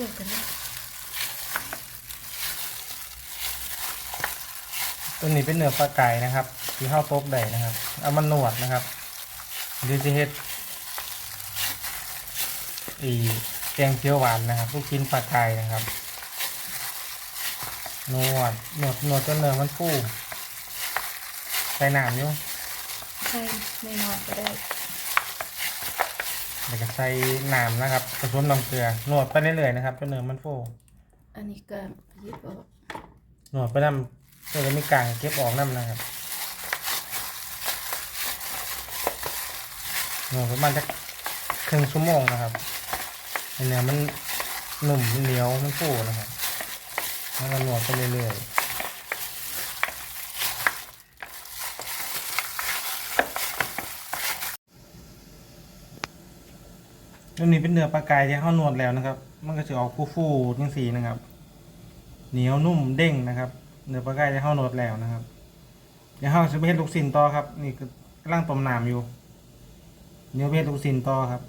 ดียวกันเลยตัวนี้เป็นเนื้อปลาไก่นะครับ ที่เข้าโต๊ะได้นะครับ เอามันหนวดนะครับหรือจะเฮ็ดอีแกงเขียวหวานนะครับ ลูกชิ้นปลาไก่นะครับหนวดหนวดหนวดจนเนื้อมันฟูใส่น้ำอยู่ใช่ไม่นอนก็ได้ แล้วก็ใส่น้ำนะครับผสมน้ำเกลือหนวดไปเรื่อยๆนะครับจนเนื้อมันฟูอันนี้ก็หยิบออกหนวดไปน้ำเพื่อจะมีกลางเก็บออกน้ำนะครับหนวดประมาณสักครึ่งชั่วโมงนะครับให้เนื้อมันหนุ่มเหนียวมันฟูนะครับแล้วก็หนวดไปเรื่อยๆ ตัวนี้เป็นเนื้อปลากายที่เข้าหนวดแล้วนะครับ มันก็จะออกฟูๆทั้งสีนะครับ เหนียวนุ่มเด้งนะครับ เนื้อปลากายจะเข้าโนดแล้วนะครับ เดี๋ยวเข้าจะไปเฮ็ดลูกสินต่อครับ นี่คือกำลังต้มน้ำอยู่เดี๋ยวไปเฮ็ดลูกสินต่อครับ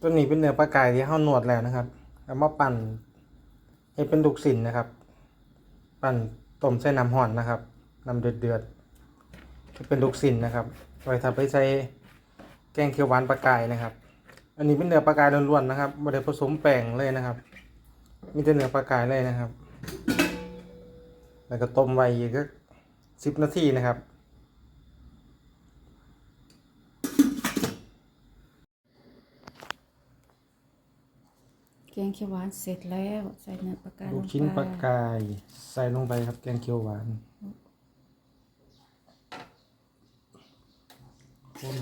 ตัวนี้เป็นเนื้อปลากายที่เข้าหนวดแล้วนะครับเอามาปั่นให้เป็นลูกสินนะครับ ปั่นต้มใส่น้ำห่อนนะครับน้ำเดือดๆ เป็นลูกสินนะครับไว้ทำไปใส่แกงเขียวหวานปลากายนะครับ อันนี้เป็นเนื้อปลากายล้วนๆนะครับไม่ได้ผสมแป้งเลยนะครับ มีแต่เนื้อปลากายเลยนะครับ แล้วก็ต้มไว้อีกก็สิบนาทีนะครับแกงเขียวหวานเสร็จแล้ว ใส่เนื้อปลากายลูลกงชิ้นปไปลากาย ใส่ลงไปครับแกงเขียวหวาน ข้น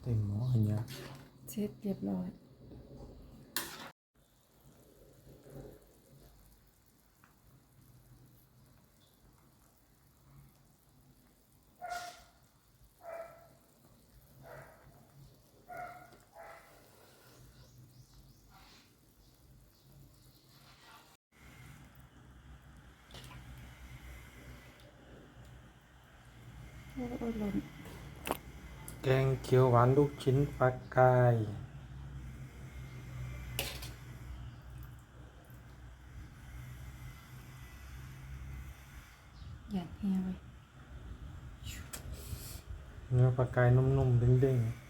เต็มหม้ออันเนี้ย เสร็จเรียบร้อย โอ้ยหล่น แกงเขียวหวานลูกชิ้นปลากายหยาดเหี่ยวไว้เนื้อปลากายนุ่มๆเด้งๆ